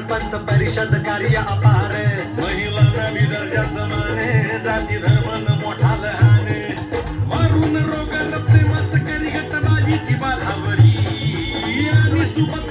सरपंच परिषद कार्य अपार. महिला नवी दर्जा समान जाती धर्म मोठा लहान मारून लपते प्रेमाच करी गटबाजीची बाधावरी आणि सुबक